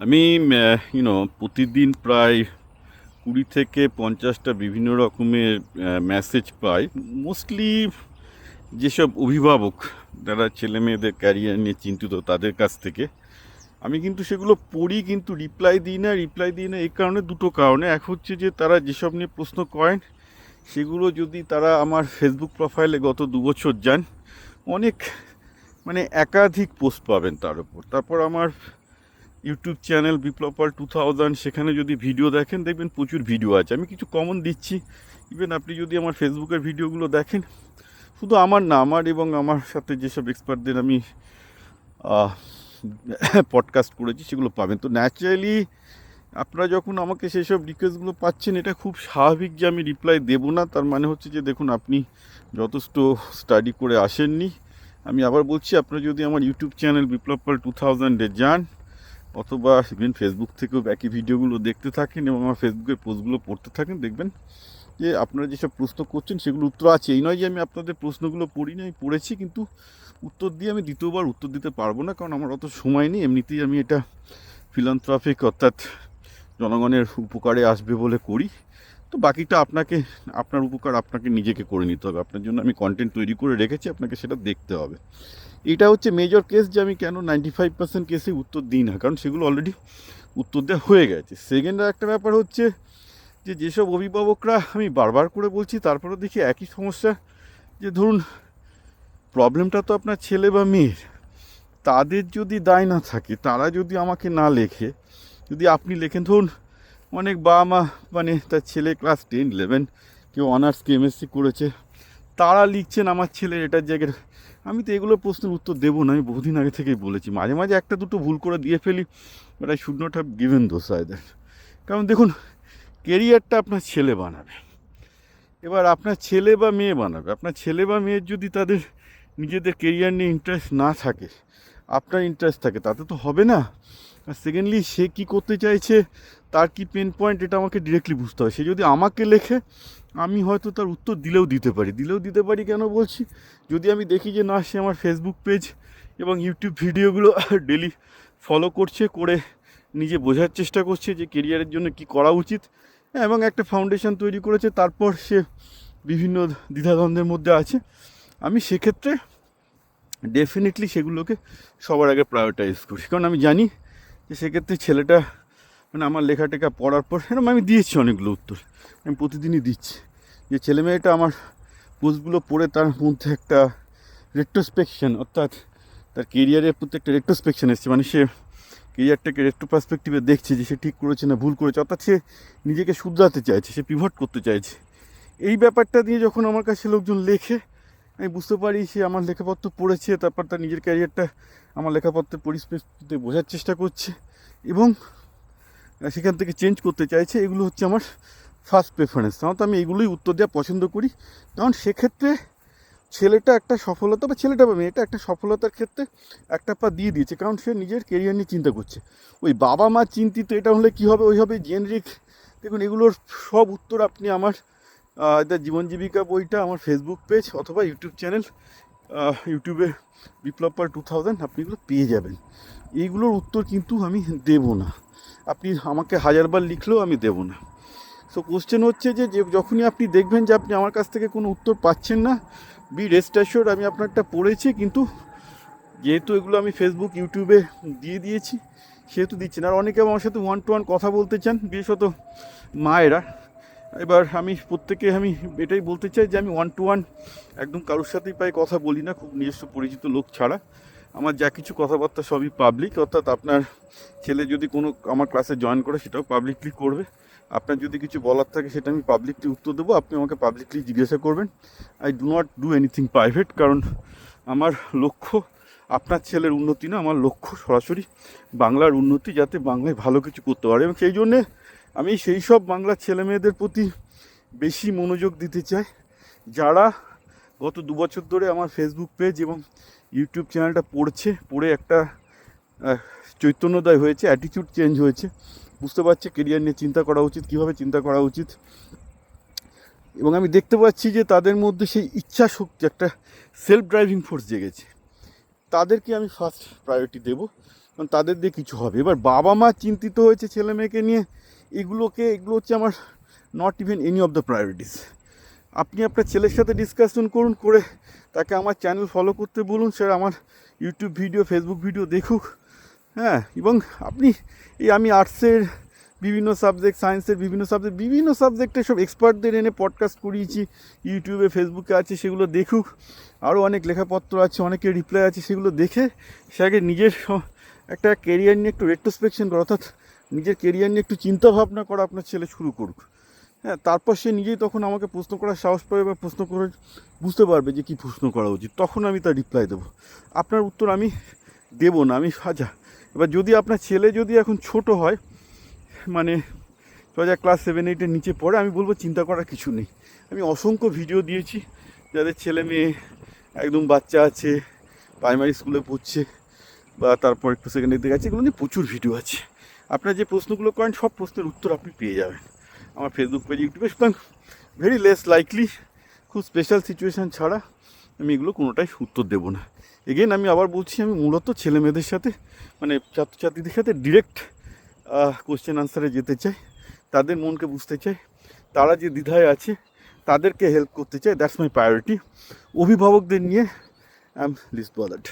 আমি ইউনো প্রতিদিন প্রায় কুড়ি থেকে পঞ্চাশটা বিভিন্ন রকমের মেসেজ পাই। মোস্টলি যেসব অভিভাবক যারা ছেলে মেয়েদের ক্যারিয়ার নিয়ে চিন্তিত তাদের কাছ থেকে, আমি কিন্তু সেগুলো পড়ি কিন্তু রিপ্লাই দিই না রিপ্লাই দিই না, এই কারণে দুটো কারণে। এক হচ্ছে যে তারা যেসব নিয়ে প্রশ্ন করেন, সেগুলো যদি তারা আমার ফেসবুক প্রোফাইলে গত দু বছর যান, অনেক মানে একাধিক পোস্ট পাবেন তার উপর। তারপর আমার YouTube channel Biplab Pal two thousand সেখানে যদি ভিডিও দেখেন, দেখবেন প্রচুর ভিডিও আছে। আমি কিছু কমন দিচ্ছি। ইভেন আপনি যদি আমার ফেসবুকের ভিডিওগুলো দেখেন, শুধু আমার না, আমার এবং আমার সাথে যেসব এক্সপার্টদের আমি পডকাস্ট করেছি, সেগুলো পাবেন। তো ন্যাচারালি আপনারা যখন আমাকে সেসব রিকোয়েস্টগুলো পাচ্ছেন, এটা খুব স্বাভাবিক যে আমি রিপ্লাই দেবো না। তার মানে হচ্ছে যে, দেখুন, আপনি যথেষ্ট স্টাডি করে আসেননি। আমি আবার বলছি, আপনারা যদি আমার YouTube channel Biplab Pal two থাউজেন্ডে যান অথবা ইভেন ফেসবুক থেকেও একই ভিডিওগুলো দেখতে থাকেন এবং আমার ফেসবুকের পোস্টগুলো পড়তে থাকেন, দেখবেন যে আপনারা যেসব প্রশ্ন করছেন সেগুলো উত্তর আছে। এই নয় যে আমি আপনাদের প্রশ্নগুলো পড়ি না আমি পড়েছি কিন্তু উত্তর দিয়ে আমি দ্বিতীয়বার উত্তর দিতে পারব না কারণ আমার অত সময় নেই। এমনিতেই আমি এটা ফিলান্থ্রাফিক অর্থাৎ জনগণের উপকারে আসবে বলে করি। তো বাকিটা আপনাকে, আপনার উপকার আপনাকে নিজেকে করে নিতে হবে। আপনার জন্য আমি কন্টেন্ট তৈরি করে রেখেছি, আপনাকে সেটা দেখতে হবে। এটা হচ্ছে মেজর কেস যে আমি কেন নাইনটি ফাইভ পার্সেন্ট কেসে উত্তর দিই না, কারণ সেগুলো অলরেডি উত্তর দেওয়া হয়ে গেছে। সেকেন্ড একটা ব্যাপার হচ্ছে যে যেসব অভিভাবকরা আমি বারবার করে বলছি তারপরে দেখি একই সমস্যা। যে ধরুন প্রবলেমটা তো আপনার ছেলে বা মেয়ের। তাদের যদি দায় না থাকে, তারা যদি আমাকে না লেখে, যদি আপনি লেখেন, ধরুন, অনেক বাবা মা মানে তার ছেলে ক্লাস টেন ইলেভেন কেউ অনার্স কেমিস্ট্রি করেছে, তারা লিখছেন, আমার ছেলের এটার জায়গায় আমি তো এগুলো প্রশ্নের উত্তর দেবো না, আমি বহুদিন আগে থেকেই বলেছি। মাঝে মাঝে একটা দুটো ভুল করে দিয়ে ফেলি but I should not have given those I that কারণ দেখুন কেরিয়ারটা আপনার ছেলে বানাবে। এবার আপনার ছেলে বা মেয়ে বানাবে। আপনার ছেলে বা মেয়ের যদি তাদের নিজেদের কেরিয়ার নিয়ে ইন্টারেস্ট না থাকে, আপনার ইন্টারেস্ট থাকে, তাতে তো হবে না। আর সেকেন্ডলি সে কী করতে চাইছে, তার কি পেন পয়েন্ট এটা আমাকে ডিরেক্টলি বুঝতে হবে। সে যদি আমাকে লেখে আমি হয়তো তার উত্তর দিলেও দিতে পারি। দিলেও দিতে পারি কেন বলছি? যদি আমি দেখি যে না সে আমার ফেসবুক পেজ এবং ইউটিউব ভিডিওগুলো ডেলি ফলো করছে করে নিজে বোঝার চেষ্টা করছে যে কেরিয়ারের জন্য কি করা উচিত। হ্যাঁ, এবং একটা ফাউন্ডেশন তৈরি করেছে তারপর সে বিভিন্ন দ্বিধাদ্বন্দ্বের মধ্যে আছে। আমি সেক্ষেত্রে ডেফিনেটলি সেগুলোকে সবার আগে প্রায়োরিটাইজ করি। কারণ আমি জানি যে সেক্ষেত্রে ছেলেটা মানে আমার লেখা টেখা পড়ার পর এরকম আমি দিয়েছি অনেকগুলো উত্তর। আমি প্রতিদিনই দিচ্ছি। যে ছেলে মেয়েটা আমার পোস্টগুলো পড়ে তার মধ্যে একটা রেট্রোস্পেকশন অর্থাৎ তার কেরিয়ারের প্রতি একটা রেট্রোস্পেকশন এসছে। মানে সে কেরিয়ারটাকে রেট্রো পার্সপেক্টিভে দেখছে যে সে ঠিক করেছে না ভুল করেছে, অর্থাৎ সে নিজেকে শুধরাতে চাইছে, সে পিভট করতে চাইছে। এই ব্যাপারটা নিয়ে যখন আমার কাছে লোকজন লেখে, আমি বুঝতে পারি সে আমার লেখাপত্র পড়েছে, তারপর তার নিজের ক্যারিয়ারটা আমার লেখাপত্রের পরিস্থিতিতে বোঝার চেষ্টা করছে এবং সেখান থেকে চেঞ্জ করতে চাইছে, এগুলো হচ্ছে আমার ফার্স্ট প্রেফারেন্স তাহলে তো আমি এগুলোই উত্তর দেওয়া পছন্দ করি। কারণ সেক্ষেত্রে ছেলেটা একটা সফলতা বা ছেলেটা বা মেয়েটা একটা সফলতার ক্ষেত্রে একটা পা দিয়ে দিয়েছে, কারণ সে নিজের কেরিয়ার নিয়ে চিন্তা করছে। ওই বাবা মা চিন্তিত, এটা হলে কী হবে ওই হবে জেনারিক দেখুন, এগুলোর সব উত্তর আপনি আমার দ্য জীবন জীবিকা বইটা, আমার ফেসবুক পেজ অথবা ইউটিউব চ্যানেল ইউটিউবে বিপ্লব পার টু থাউজেন্ড আপনি এগুলো পেয়ে যাবেন। এইগুলোর উত্তর কিন্তু আমি দেব না। আপনি আমাকে হাজারবার লিখলেও আমি দেব না। সো কোশ্চেন হচ্ছে যে যখনই আপনি দেখবেন যে আপনি আমার কাছ থেকে কোনো উত্তর পাচ্ছেন না বি রেস্ট অ্যাশোর আমি আপনারটা পড়েছি, কিন্তু যেহেতু এগুলো আমি ফেসবুক ইউটিউবে দিয়ে দিয়েছি, সেহেতু দিচ্ছেন আর অনেকে আমার সাথে ওয়ান টু ওয়ান কথা বলতে চান, বিশেষত মায়েরা। এবার আমি প্রত্যেকে আমি এটাই বলতে চাই যে আমি ওয়ান টু ওয়ান একদম কারোর সাথেই প্রায় কথা বলি না, খুব নিজস্ব পরিচিত লোক ছাড়া। আমার যা কিছু কথাবার্তা সবই পাবলিক অর্থাৎ আপনার ছেলে যদি কোনো আমার ক্লাসে জয়েন করে সেটাও পাবলিকলি করবে। আপনার যদি কিছু বলার থাকে সেটা আমি পাবলিকলি উত্তর দেবো, আপনি আমাকে পাবলিকলি জিজ্ঞাসা করবেন। I do not do anything private কারণ আমার লক্ষ্য আপনার ছেলের উন্নতি না, আমার লক্ষ্য সরাসরি বাংলার উন্নতি, যাতে বাংলায় ভালো কিছু করতে পারে। এবং সেই জন্যে আমি সেই সব বাংলা ছেলে মেয়েদের প্রতি বেশি মনোযোগ দিতে চাই। যারা গত দু বছর ধরে আমার ফেসবুক পেজ এবং ইউটিউব চ্যানেলটা পড়ছে, পড়ে একটা চৈতন্যদয় হয়েছে অ্যাটিটিউড চেঞ্জ হয়েছে। বুঝতে পারছে কেরিয়ার নিয়ে চিন্তা করা উচিত, কীভাবে চিন্তা করা উচিত। এবং আমি দেখতে পাচ্ছি যে তাদের মধ্যে সেই ইচ্ছা শক্তি, একটা সেলফ ড্রাইভিং ফোর্স জেগেছে। তাদেরকে আমি ফার্স্ট প্রায়োরিটি দেবো, কারণ তাদের দিয়ে কিছু হবে। এবার বাবা মা চিন্তিত হয়েছে ছেলে মেয়েকে নিয়ে এগুলোকে, এগুলো হচ্ছে আমার not even any of the priorities আপনি আপনার ছেলের সাথে ডিসকাশন করুন, করে তাকে আমার চ্যানেল ফলো করতে বলুন স্যার আমার ইউটিউব ভিডিও ফেসবুক ভিডিও দেখুক। হ্যাঁ এবং আপনি এই আমি আর্টসের বিভিন্ন সাবজেক্ট সায়েন্সের বিভিন্ন সাবজেক্ট বিভিন্ন সাবজেক্টে সব এক্সপার্টদের এনে পডকাস্ট করিয়েছি ইউটিউবে ফেসবুকে আছে, সেগুলো দেখুক। আরও অনেক লেখাপত্র আছে, অনেকের রিপ্লাই আছে, সেগুলো দেখে সে আগে নিজের একটা কেরিয়ার নিয়ে একটু রেট্রোস্পেকশন করা। অর্থাৎ নিজের কেরিয়ার নিয়ে একটু চিন্তা ভাবনা করা আপনার ছেলে শুরু করুক। হ্যাঁ তারপর সে নিজেই তখন আমাকে প্রশ্ন করার সাহস পাবে বা প্রশ্ন করে বুঝতে পারবে যে কী প্রশ্ন করা উচিত। তখন আমি তার রিপ্লাই দেবো। আপনার উত্তর আমি দেবো না, আমি সাজা। এবার যদি আপনার ছেলে যদি এখন ছোট হয় মানে সোজা ক্লাস সেভেন এইটের নিচে পড়ে, আমি বলব চিন্তা করার কিছু নেই। আমি অসংখ্য ভিডিও দিয়েছি, যাদের ছেলে মেয়ে, একদম বাচ্চা আছে প্রাইমারি স্কুলে পড়ছে, বা তারপর একটু সেকেন্ডারি দিকে আছে এগুলো নিয়ে প্রচুর ভিডিও আছে। আপনার যে প্রশ্নগুলো করেন, সব প্রশ্নের উত্তর আপনি পেয়ে যাবেন। আমার ফেসবুক পেজ ইউটিউবে সুতরাং ভেরি লেস লাইকলি খুব স্পেশাল সিচুয়েশান ছাড়া আমি এগুলো কোনোটাই উত্তর দেবো না। এগেন আমি আবার বলছি, আমি মূলত ছেলে মেয়েদের সাথে মানে ছাত্রছাত্রীদের সাথে ডিরেক্ট কোশ্চেন আনসারে যেতে চাই। তাদের মনকে বুঝতে চাই। তারা যে দ্বিধায় আছে, তাদেরকে হেল্প করতে চাই। দ্যাটস মাই প্রায়োরিটি অভিভাবকদের নিয়ে আই এম লিস্ট বদার্ড